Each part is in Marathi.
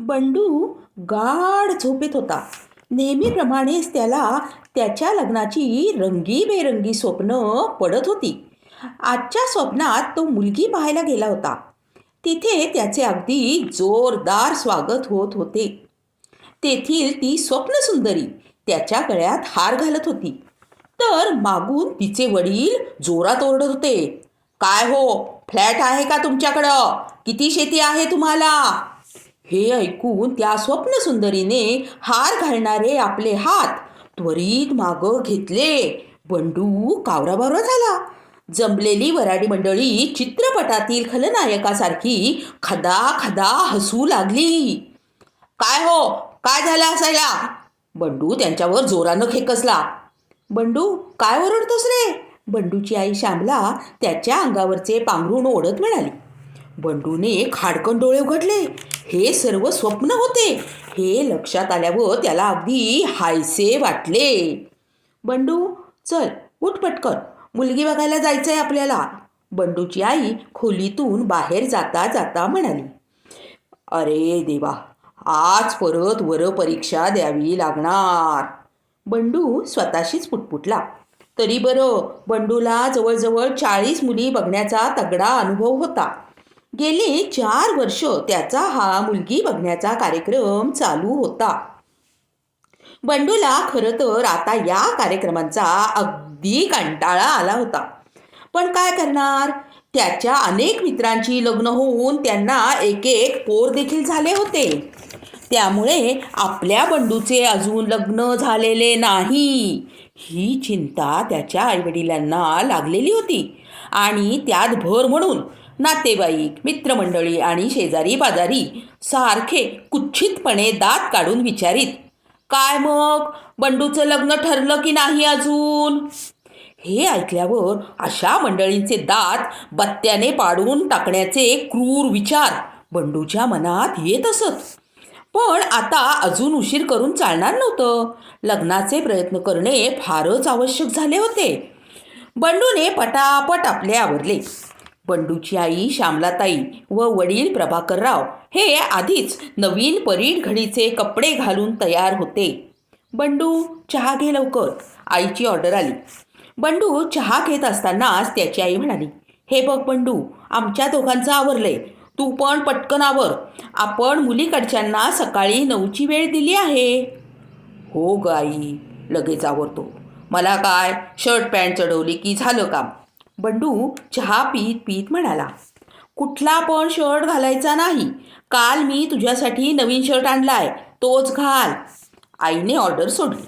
बंडू गाढ झोपेत होता. नेहमीप्रमाणेच त्याला त्याच्या लग्नाची रंगीबेरंगी स्वप्न पडत होती. आजच्या स्वप्नात तो मुलगी पाहायला गेला होता. तिथे त्याचे अगदी जोरदार स्वागत होत होते. तेथील ती स्वप्नसुंदरी त्याच्या गळ्यात हार घालत होती. तर मागून तिचे वडील जोरात ओरडत होते. काय हो फ्लॅट आहे का तुमच्याकडं? किती शेती आहे तुम्हाला? हे ऐकून त्या स्वप्नसुंदरीने हार घालणारे आपले हात त्वरित मागं घेतले. बंडू कावराबावरा झाला. जमलेली वराडी मंडळी चित्रपटातील खलनायकासारखी खदा खदा हसू लागली. काय हो? काय झालं असायला? बंडू त्यांच्यावर जोरानं खेकसला. बंडू काय ओरडतोस रे? बंडूची आई श्यामला त्याच्या अंगावरचे पांघरून ओढत म्हणाली. बंडूने खाडकन डोळे उघडले. हे सर्व स्वप्न होते. हे लक्षात आल्यावर त्याला अगदी हायसे वाटले. बंडू चल उठ पटकन. मुलगी बघायला जायचं आहे आपल्याला. बंडूची आई खोलीतून बाहेर जाता जाता म्हणाली. अरे देवा आज परत वर परीक्षा द्यावी लागणार. बंडू स्वतःशीच पुटपुटला. तरी बरं बंडूला जवळजवळ चाळीस मुली बघण्याचा तगडा अनुभव होता. गेली चार वर्ष त्याचा हा मुलगी बघण्याचा कार्यक्रम चालू होता. बंडूला खरं तर आता या कार्यक्रमांचा अगदी कंटाळा आला होता. पण काय करणार? त्याच्या अनेक मित्रांची लग्न होऊन त्यांना एक एक पोर देखील झाले होते. त्यामुळे आपल्या बंडूचे अजून लग्न झालेले नाही. ही चिंता त्याच्या आईवडिलांना लागलेली होती. आणि त्यात भर म्हणून नातेवाईक मित्रमंडळी आणि शेजारी बाजारी सारखे कुच्छितपणे दात काढून विचारीत काय मग? बंडूचं लग्न ठरलं की नाही अजून? हे ऐकल्यावर अशा मंडळींचे दात बत्त्याने पाडून टाकण्याचे क्रूर विचार बंडूच्या मनात येत असत. पण आता अजून उशीर करून चालणार नव्हतं. लग्नाचे प्रयत्न करणे फारच आवश्यक झाले होते. बंडूने पटापट आपले आवरले. बंडूची आई श्यामलाताई व वडील प्रभाकरराव हे आधीच नवीन परीड घडीचे कपडे घालून तयार होते. बंडू चहा घे लवकर. आईची ऑर्डर आली. बंडू चहा घेत असतानाच त्याची आई म्हणाली हे बघ बंडू आमच्या दोघांचं आवरलंय. तू पण पटकन आवर. आपण मुलीकडच्यांना सकाळी नऊची वेळ दिली आहे. हो ग आई लगेच आवरतो. मला काय शर्ट पॅन्ट चढवली की झालं काम? बंडू चहा पीत पीत म्हणाला कुठला पण शर्ट घालायचा नाही. काल मी तुझ्यासाठी नवीन शर्ट आणलाय तोच घाल. आईने ऑर्डर सोडली.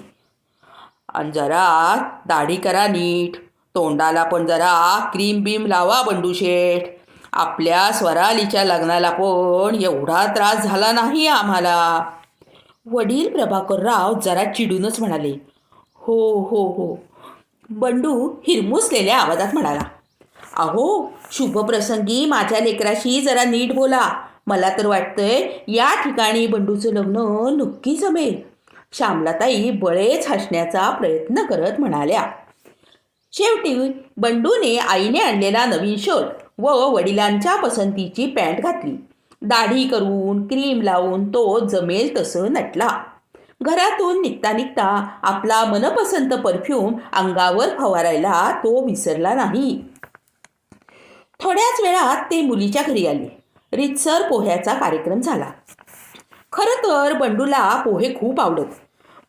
आणि जरा दाढी करा नीट. तोंडाला पण जरा क्रीम बीम लावा बंडू शेठ. आपल्या स्वरालीच्या लग्नाला पण एवढा त्रास झाला नाही आम्हाला. वडील प्रभाकरराव जरा चिडूनच म्हणाले हो हो हो. बंडू हिरमुसलेल्या आवाजात म्हणाला अहो शुभप्रसंगी माझ्या लेकराशी जरा नीट बोला. मला तर वाटतंय या ठिकाणी बंडूचं लग्न नक्की जमेल. श्यामलाताई बळेच हसण्याचा प्रयत्न करत म्हणाल्या शेवटी बंडूने आईने आणलेला नवीन शर्ट व वडिलांच्या पसंतीची पॅन्ट घातली. दाढी करून क्रीम लावून तो जमेल तसं नटला. घरातून निघता निघता आपला मनपसंत परफ्यूम अंगावर फवारायला तो विसरला नाही. थोड्याच वेळात ते मुलीच्या घरी आले. रितसर पोह्याचा कार्यक्रम झाला. खरं तर बंडूला पोहे खूप आवडत.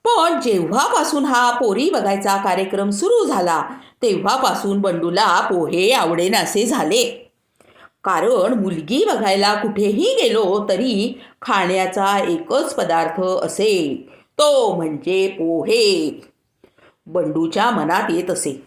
पण जेव्हापासून हा पोरी बघायचा कार्यक्रम सुरू झाला तेव्हापासून बंडूला पोहे आवडेनासे झाले. कारण मुलगी बघायला कुठेही गेलो तरी खाण्याचा एकच पदार्थ असे तो म्हणजे पोहे. बंडूच्या मनात येत असे.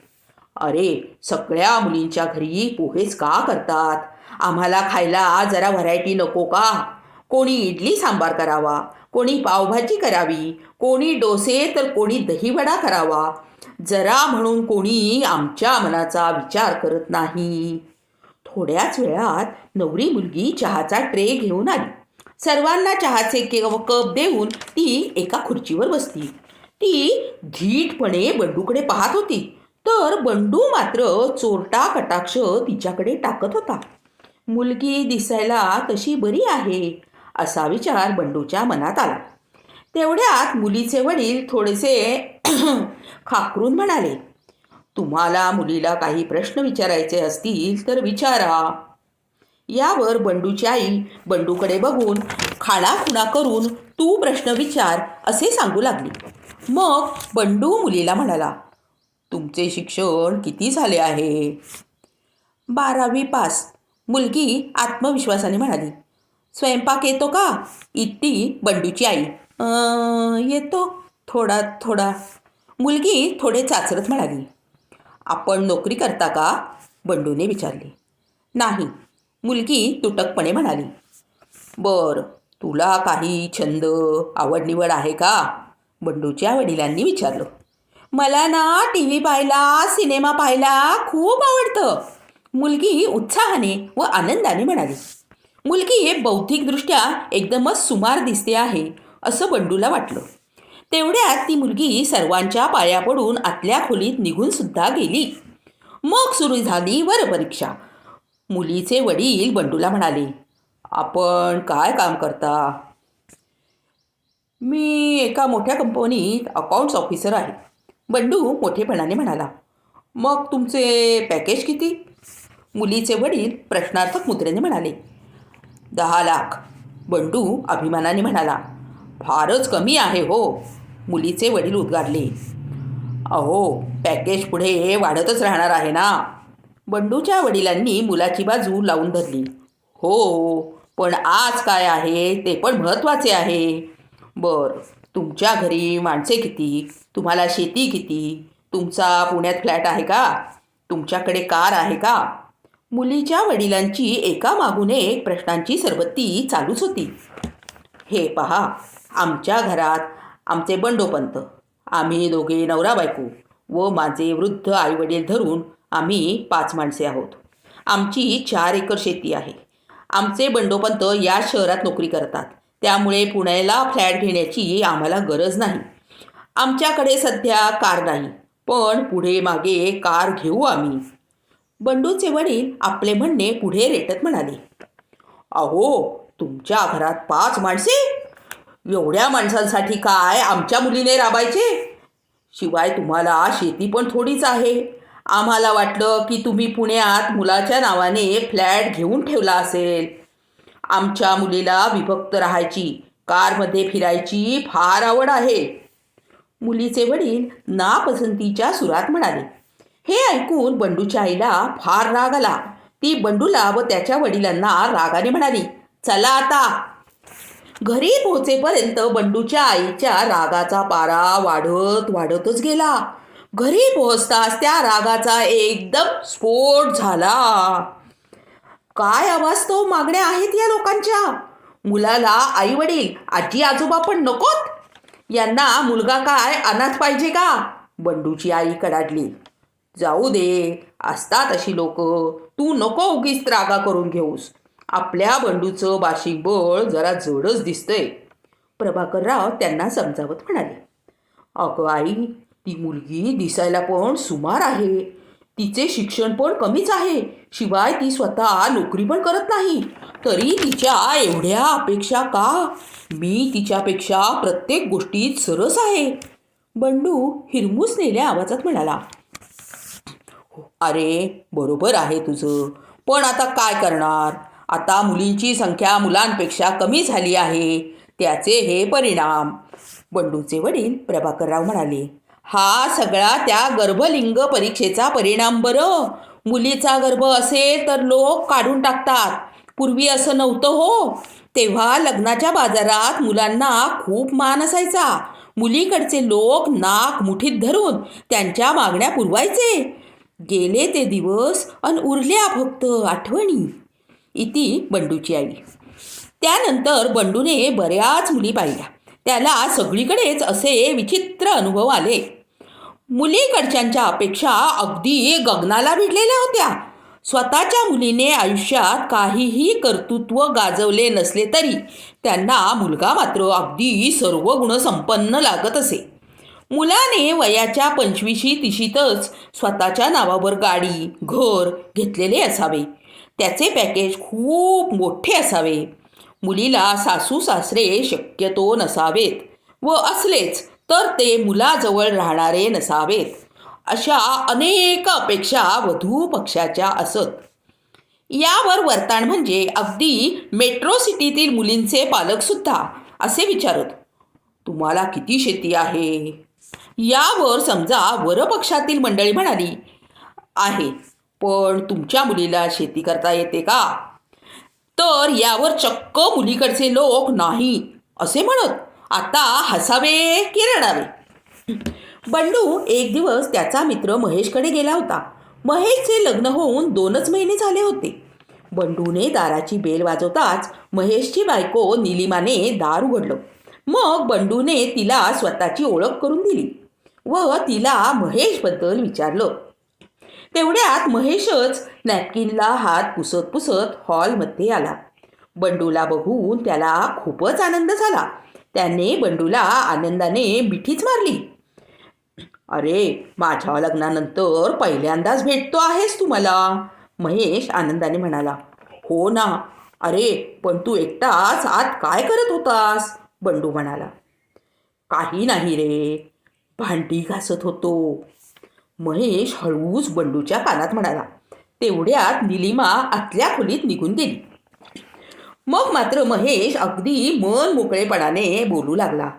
अरे सगळ्या मुलींच्या घरी पोहेच का करतात? आम्हाला खायला जरा व्हरायटी नको का? कोणी इडली सांबार करावा? कोणी पावभाजी करावी? कोणी डोसे तर कोणी दहीवडा करावा? जरा म्हणून कोणी आमच्या मनाचा विचार करत नाही. थोड्याच वेळात नवरी मुलगी चहाचा ट्रे घेऊन आली. सर्वांना चहाचे के कप देऊन ती एका खुर्चीवर बसली. ती धीटपणे बंडूकडे पाहत होती. तर बंडू मात्र चोरटा कटाक्ष तिच्याकडे टाकत होता. मुलगी दिसायला तशी बरी आहे असा विचार बंडूच्या मनात आला. तेवढ्यात मुलीचे वडील थोडेसे खाकरून म्हणाले तुम्हाला मुलीला काही प्रश्न विचारायचे असतील तर विचारा. यावर बंडूची आई बंडूकडे बघून खाणाखुणा करून तू प्रश्न विचार असे सांगू लागली. मग बंडू मुलीला म्हणाला तुमचे शिक्षण किती झाले आहे? बारावी पास. मुलगी आत्मविश्वासाने म्हणाली स्वयंपाक येतो का? इतकी बंडूची आई येतो थोडा थोडा. मुलगी थोडे चाचरत म्हणाली आपण नोकरी करता का? बंडूने विचारले नाही मुलगी तुटकपणे म्हणाली बर तुला काही छंद आवडनिवड आहे का? बंडूच्या वडिलांनी विचारलं मला ना टी व्ही पाहायला सिनेमा पाहायला खूप आवडतं. मुलगी उत्साहाने व आनंदाने म्हणाली मुलगी हे बौद्धिकदृष्ट्या एकदमच सुमार दिसते आहे असं बंडूला वाटलं. तेवढ्यात ती मुलगी सर्वांच्या पाया पडून आतल्या खोलीत निघून सुद्धा गेली. मग सुरू झाली वरपरीक्षा. मुलीचे वडील बंडूला म्हणाले आपण काय काम करता? मी एका मोठ्या कंपनीत अकाउंट्स ऑफिसर आहे. बंडू मोठेपणाने म्हणाला मग तुमचे पॅकेज किती? मुलीचे वडील प्रश्नार्थक मुद्रेने म्हणाले दहा लाख. बंडू अभिमानाने म्हणाला फारच कमी आहे हो. मुलीचे वडील उद्गारले अहो पॅकेज पुढे वाढतच राहणार आहे ना. बंडूच्या वडिलांनी मुलाची बाजू लावून धरली. हो पण आज काय आहे ते पण महत्त्वाचे आहे. बर तुमच्या घरी माणसे किती? तुम्हाला शेती किती? तुमचा पुण्यात फ्लॅट आहे का? तुमच्याकडे कार आहे का? मुलीच्या वडिलांची एका मागून एक प्रश्नांची सरबत्ती चालूच होती. हे पहा आमच्या घरात आमचे बंडोपंत आम्ही दोघे नवरा बायको व माझे वृद्ध आईवडील धरून आम्ही पाच माणसे आहोत. आमची चार एकर शेती आहे. आमचे बंडोपंत या शहरात नोकरी करतात. त्यामुळे पुण्याला फ्लॅट घेण्याची आम्हाला गरज नाही. आमच्याकडे सध्या कार नाही पण पुढे मागे कार घेऊ आम्ही. बंडूचे वडील आपले म्हणणे पुढे रेटत म्हणाले. अहो तुमच्या घरात पाच माणसे? एवढ्या माणसांसाठी काय आमच्या मुलीने राबायचे? शिवाय तुम्हाला शेती पण थोडीच आहे. आम्हाला वाटलं की तुम्ही पुण्यात मुलाच्या नावाने फ्लॅट घेऊन ठेवला असेल. आमच्या मुलीला विभक्त राहायची कारमध्ये फिरायची फार आवड आहे. मुलीचे वडील नापसंतीच्या सुरात म्हणाले हे ऐकून बंडूच्या आईला फार राग आला. ती बंडूला व त्याच्या वडिलांना रागाने म्हणाली चला आता. घरी पोहोचेपर्यंत बंडूच्या आईच्या रागाचा पारा वाढत वाढतच गेला. घरी पोहोचताच त्या रागाचा एकदम स्फोट झाला. काय आवाज तो मागण्या आहेत या लोकांच्या? मुलाला आई वडील आजी आजोबा पण नकोत? यांना मुलगा काय अनाथ पाहिजे का? बंडूची आई कडाडली. जाऊ दे असतात अशी लोक. तू नको उगीच रागा करून घेऊस. आपल्या बंडूचं बाशिक बळ जरा जडच दिसतंय. प्रभाकरराव त्यांना समजावत म्हणाले. अगं आई ती मुलगी दिसायला पण सुमार आहे. तिचे शिक्षण पण कमीच आहे. शिवाय ती स्वतः नोकरी पण करत नाही. तरी तिच्या एवढ्या अपेक्षा का? मी तिच्यापेक्षा प्रत्येक गोष्टीत सरस आहे. बंडू हिरमूसलेल्या आवाजात म्हणाला अरे बरोबर आहे तुझं. पण आता काय करणार? आता मुलींची संख्या मुलांपेक्षा कमी झाली आहे. त्याचे हे परिणाम. बंडूचे वडील प्रभाकरराव म्हणाले हा सगळा त्या गर्भलिंग परीक्षेचा परिणाम बरं. मुलीचा गर्भ असेल तर लोक काढून टाकतात. पूर्वी असं नव्हतं हो. तेव्हा लग्नाच्या बाजारात मुलांना खूप मान असायचा. मुलीकडचे लोक नाक मुठीत धरून त्यांच्या मागण्या पुरवायचे. गेले ते दिवस अन उरल्या फक्त आठवणी. इति बंडूची आई. त्यानंतर बंडूने बऱ्याच मुली पाहिल्या. त्याला सगळीकडेच असे विचित्र अनुभव आले. मुलीकडच्यांच्या अपेक्षा अगदी गगनाला भिडलेल्या होत्या. स्वतःच्या मुलीने आयुष्यात काहीही कर्तृत्व गाजवले नसले तरी त्यांना मुलगा मात्र अगदी सर्व गुणसंपन्न लागत असे. मुलाने वयाच्या पंचवीशी तिशीतच स्वतःच्या नावावर गाडी घर घेतलेले असावे. त्याचे पॅकेज खूप मोठे असावे. मुलीला सासू सासरे शक्यतो नसावेत व असलेच तर ते मुलाजवळ राहणारे नसावेत. अशा अनेक अपेक्षा वधू पक्षाच्या असत. यावर वर्ताण म्हणजे अगदी मेट्रो सिटीतील मुलींचे पालकसुद्धा असे विचारत तुम्हाला किती शेती आहे? यावर समजा वरपक्षातील मंडळी म्हणाली आहे पण तुमच्या मुलीला शेती करता येते का? तर यावर चक्क मुलीकडचे लोक नाही असे म्हणत. आता हसावे की रडावे? बंडू एक दिवस त्याचा मित्र महेशकडे गेला होता. महेशचे लग्न होऊन दोनच महिने झाले होते. बंडूने दाराची बेल वाजवताच महेशची बायको निलिमाने दार उघडलं. मग बंडूने तिला स्वतःची ओळख करून दिली व तिला महेशबद्दल विचारलं. तेवढ्यात महेशच नॅपकिनला हात पुसत पुसत हॉलमध्ये आला. बंडूला बघून त्याला खूपच आनंद झाला. त्याने बंडूला आनंदाने मिठीच मारली. अरे माझ्या लग्नानंतर पहिल्यांदाच भेटतो आहेस तू मला महेश आनंदाने म्हणाला. हो ना. अरे पण तू एकटाच आत काय करत होतास? बंडू म्हणाला. काही नाही रे. भांडी घासत होतो. महेश हळूच बंडूच्या कानात म्हणाला. तेवढ्यात निलिमा आतल्या खोलीत निघून गेली. मग मात्र महेश अगदी मन मोकळेपणाने बोलू लागला.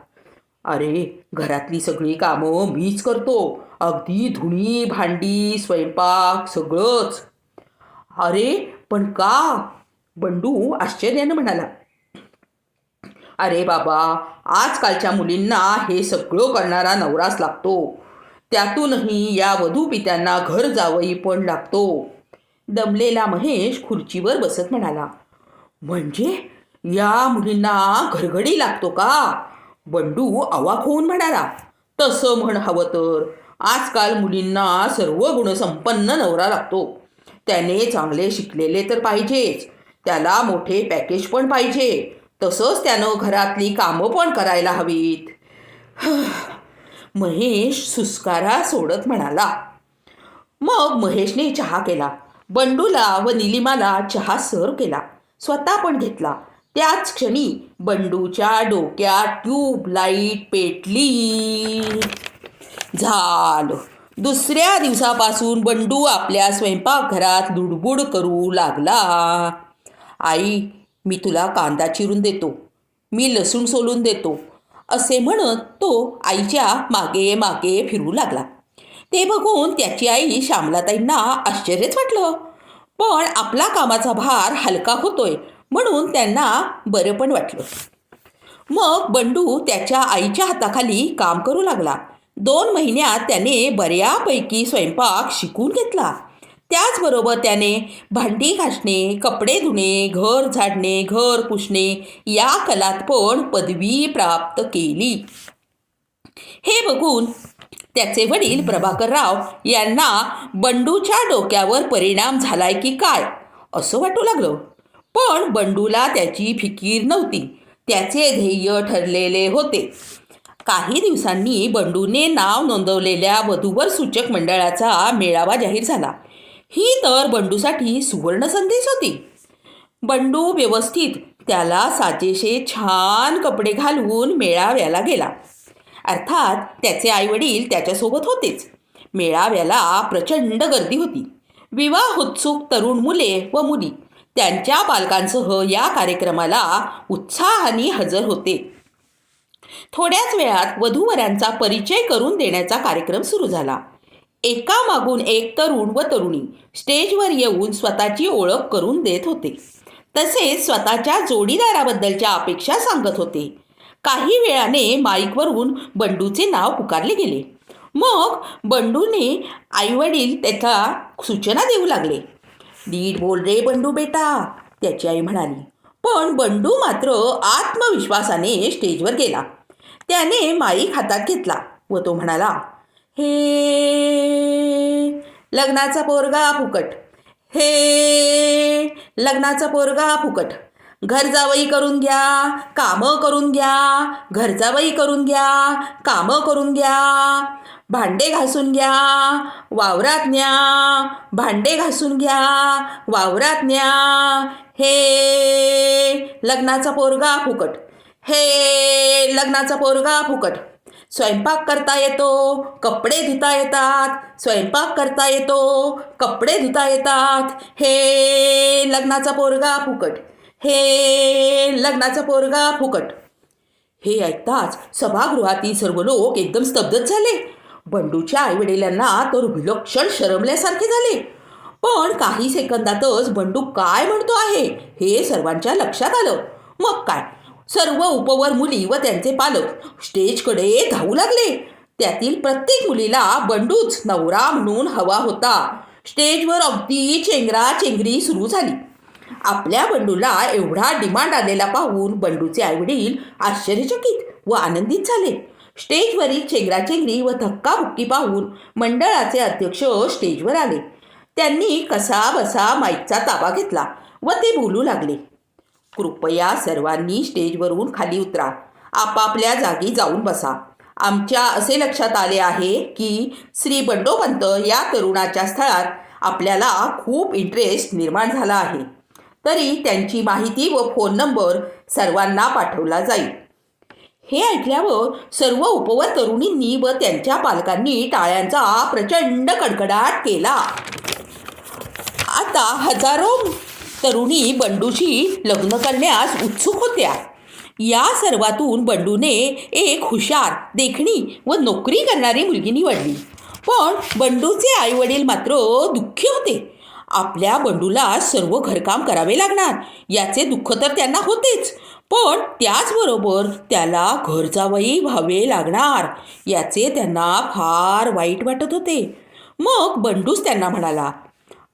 अरे घरातली सगळी कामं मीच करतो. अगदी धुणी भांडी स्वयंपाक सगळंच. अरे पण का? बंडू आश्चर्यानं म्हणाला. अरे बाबा आजकालच्या मुलींना हे सगळं करणारा नवराच लागतो. त्यातूनही या वधू पित्यांना घर जावई पण लागतो. दमलेला महेश खुर्चीवर बसत म्हणाला. म्हणजे? या मुलींना घरघडी लागतो का? बंडू अवाक होऊन म्हणाला तसं म्हण हवं तर. आजकाल मुलींना सर्व गुणसंपन्न नवरा लागतो. त्याने चांगले शिकलेले तर पाहिजेच. त्याला मोठे पॅकेज पण पाहिजे. तसंच त्यानं घरातली कामं पण करायला हवीत. महेश सुस्कारा सोडत म्हणाला. मग महेशने चहा केला. बंडूला व निलिमाला चहा सर्व केला. स्वतः पण घेतला. त्याच क्षणी बंडूच्या डोक्यात ट्यूबलाईट पेटली. झालं. दुसऱ्या दिवसापासून बंडू आपल्या स्वयंपाकघरात लुडबुड करू लागला. आई मी तुला कांदा चिरून देतो. मी लसूण सोलून देतो. असे म्हणत तो आईच्या मागे मागे फिरू लागला. ते बघून त्याची आई श्यामलाताईंना आश्चर्यच वाटलं. पण आपला कामाचा भार हलका होतोय म्हणून त्यांना बरं पण वाटलं. मग बंडू त्याच्या आईच्या हाताखाली काम करू लागला. दोन महिन्यात त्याने बऱ्यापैकी स्वयंपाक शिकून घेतला. त्याचबरोबर त्याने भांडी घासणे कपडे धुणे घर झाडणे घर पुसणे या कलात पण पदवी प्राप्त केली. हे बघून त्याचे वडील प्रभाकरराव यांना बंडूच्या डोक्यावर परिणाम झालाय की काय? असं वाटू लागलं. पण बंडूला त्याची फिकीर नव्हती. त्याचे ध्येय ठरलेले होते. काही दिवसांनी बंडूने नाव नोंदवलेल्या वधूवर सूचक मंडळाचा मेळावा जाहीर झाला. ही तर बंडूसाठी सुवर्ण संदेश होती. बंडू व्यवस्थित त्याला साजेशे छान कपडे घालून मेळाव्याला गेला. अर्थात त्याचे आईवडील त्याच्यासोबत होतेच. मेळाव्याला प्रचंड गर्दी होती. विवाहोत्सुक तरुण मुले व मुली त्यांच्या पालकांसह या कार्यक्रमाला उत्साहाने हजर होते. थोड्याच वेळात वधूवरांचा परिचय करून देण्याचा कार्यक्रम सुरू झाला. एका मागून एक तरुण व तरुणी स्टेजवर येऊन स्वतःची ओळख करून देत होते. तसेच स्वतःच्या जोडीदाराबद्दलच्या अपेक्षा सांगत होते. काही वेळाने माईकवरून बंडूचे नाव पुकारले गेले. मग बंडूने आईवडील त्याचा सूचना देऊ लागले. नीट बोल रे बंडू बेटा त्याची आई म्हणाली. पण बंडू मात्र आत्मविश्वासाने स्टेजवर गेला. त्याने माईक हातात घेतला व तो म्हणाला हे लग्नाचा पोरगा फुकट. हे लग्नाचा पोरगा फुकट. घरजावई करून घ्या कामं करून घ्या घर जावई करून घ्या कामं करून घ्या भांडे घासून घ्या वावरात न्या भांडे घासून घ्या वावरात न्या हे लग्नाचा पोरगा फुकट हे लग्नाचा पोरगा फुकट. स्वयंपाक करता येतो कपडे धुता येतात स्वयंपाक करता येतो कपडे धुता येतात हे लग्नाचा पोरगा फुकट. हे लग्नाचा पोरगा फुकट. हे ऐकताच सभागृहातील सर्व लोक एकदम स्तब्धच झाले. बंडूच्या आईवडिलांना तर विलक्षण शरमल्यासारखे झाले. पण काही सेकंदातच बंडू काय म्हणतो आहे हे सर्वांच्या लक्षात आलं. मग काय? सर्व उपवर मुली व त्यांचे पालक स्टेजकडे धावू लागले. त्यातील प्रत्येक मुलीला बंडूच नवरा म्हणून हवा होता. स्टेजवर अगदी चेंगरा चेंगरी सुरू झाली. आपल्या बंडूला एवढा डिमांड आलेला पाहून बंडूचे आईवडील आश्चर्यचकित व आनंदित झाले. स्टेजवरील चेंगराचेंगरी व धक्काबुक्की पाहून मंडळाचे अध्यक्ष स्टेजवर आले. त्यांनी कसा बसा माईकचा ताबा घेतला व ते बोलू लागले. कृपया सर्वांनी स्टेजवरून खाली उतरा. आपापल्या जागी जाऊन बसा. आमच्या असे लक्षात आले आहे की श्री बंडोपंत या तरुणाच्या स्थळात आपल्याला खूप इंटरेस्ट निर्माण झाला आहे. तरी त्यांची माहिती व फोन नंबर सर्वांना पाठवला जाईल. हे ऐकल्यावर सर्व उपवर तरुणींनी व त्यांच्या पालकांनी टाळ्यांचा प्रचंड कडकडाट केला. आता हजारो तरुणी बंडूशी लग्न करण्यास उत्सुक होत्या. या सर्वातून बंडूने एक हुशार देखणी व नोकरी करणारी मुलगी निवडली. पण बंडूचे आईवडील मात्र दुःखी होते. आपल्या बंडूला सर्व घरकाम करावे लागणार. याचे दुःख तर त्यांना होतेच. पण त्याचबरोबर त्याला घर जावई व्हावे लागणार. याचे त्यांना फार वाईट वाटत होते. मग बंडूच त्यांना म्हणाला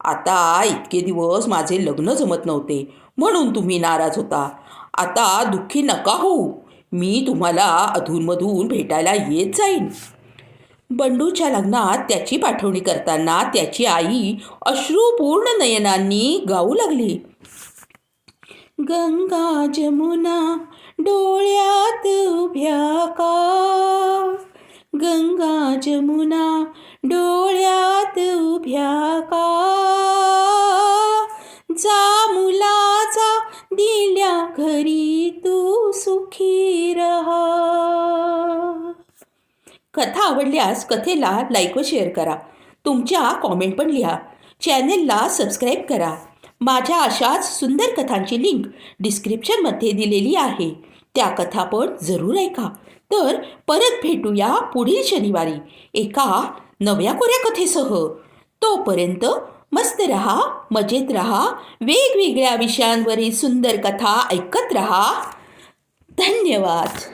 आता इतके दिवस माझे लग्न जमत नव्हते. म्हणून तुम्ही नाराज होता. आता दुःखी नका होऊ. मी तुम्हाला अधूनमधून भेटायला येत जाईन. बंडूच्या लग्नात त्याची पाठवणी करताना त्याची आई अश्रुपूर्ण नयनांनी गाऊ लागली. गंगा जमुना डोळ्यात उभ्या का? गंगा जमुना डोळ्यात उभ्या का? जा मुलाचा दिल्या घरी तू सुखी रहा. कथा आवडल्यास कथेला लाईक व शेअर करा. तुमच्या कॉमेंट पण लिहा. चॅनेलला सबस्क्राईब करा. माझ्या अशाच सुंदर कथांची लिंक डिस्क्रिप्शनमध्ये दिलेली आहे. त्या कथा पण जरूर ऐका. तर परत भेटूया पुढील शनिवारी एका नव्या कोऱ्या कथेसह. तोपर्यंत मस्त रहा मजेत रहा वेगवेगळ्या विषयांवरील सुंदर कथा ऐकत रहा. धन्यवाद.